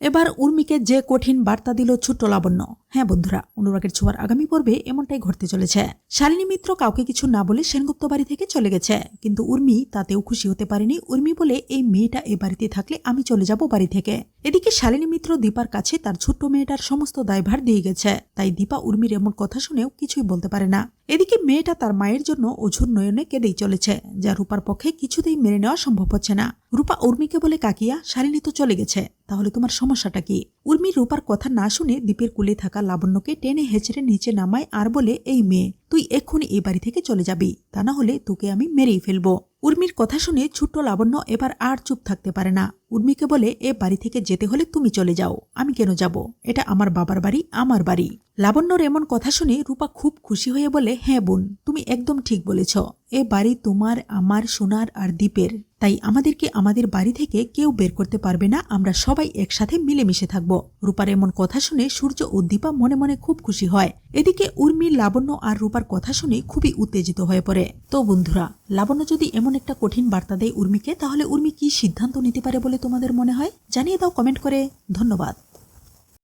এবার উর্মিকে যে কঠিন বার্তা দিল ছোট্ট লাবণ্য। হ্যাঁ বন্ধুরা, অনুরাগের ছোঁয়ার আগামী পর্বে এমনটাই ঘটতে চলেছে। শালিনী মিত্র কাউকে কিছু না বলে সেনগুপ্ত বাড়ি থেকে চলে গেছে। কিন্তু উর্মি তাতেও খুশি হতে পারেনি। উর্মি বলে, এই মেয়েটা এ বাড়িতে থাকলে আমি চলে যাব বাড়ি থেকে। এদিকে শালিনী মিত্র দীপার কাছে তার ছোট্ট মেয়েটার সমস্ত দায়ভার দিয়ে গেছে। তাই দীপা উর্মির এমন কথা শুনেও কিছুই বলতে পারে না। এদিকে মেয়েটা তার মায়ের জন্য অঝুর নয়নে কেঁদেই চলেছে, যা রূপার পক্ষে কিছুতেই মেনে নেওয়া সম্ভব হচ্ছে না। রূপা উর্মিকে বলে, কাকিয়া, শালিনী তো চলে গেছে। তাহলে তোমার সমস্যাটা কি? উর্মি রূপার কথা না শুনে দ্বীপের কুলে থাকা লাবণ্যকে টেনে হেঁচড়ে নিচে নামায় আর বলে, এই মেয়ে, তুই এক্ষুনি এই বাড়ি থেকে চলে যাবি। তা না হলে তোকে আমি মেরেই ফেলব। উর্মির কথা শুনে ছোট্ট লাবণ্য এবার আর চুপ থাকতে পারে না। উর্মিকে বলে, এ বাড়ি থেকে যেতে হলে তুমি চলে যাও। আমি কেন যাব? এটা আমার বাবার বাড়ি, আমার বাড়ি। লাবণ্যর এমন কথা শুনে রূপা খুব খুশি হয়ে বলে হ্যাঁ বোন, তুমি একদম ঠিক বলেছ। এ বাড়ি তোমার, আমার, সোনার আর দ্বীপের তাই আমাদেরকে আমাদের বাড়ি থেকে কেউ বের করতে পারবে না, আমরা সবাই একসাথে মিলেমিশে থাকব। রূপার এমন কথা শুনে সূর্য ও দীপা মনে মনে খুব খুশি হয়। এদিকে উর্মির লাবণ্য আর রূপার কথা শুনে খুবই উত্তেজিত হয়ে পড়ে। তো বন্ধুরা, লাবণ্য যদি এমন একটা কঠিন বার্তা দেয় উর্মিকে, তাহলে উর্মি কি সিদ্ধান্ত নিতে পারে বলে তোমাদের মনে হয়? জানিয়ে দাও কমেন্ট করে। ধন্যবাদ।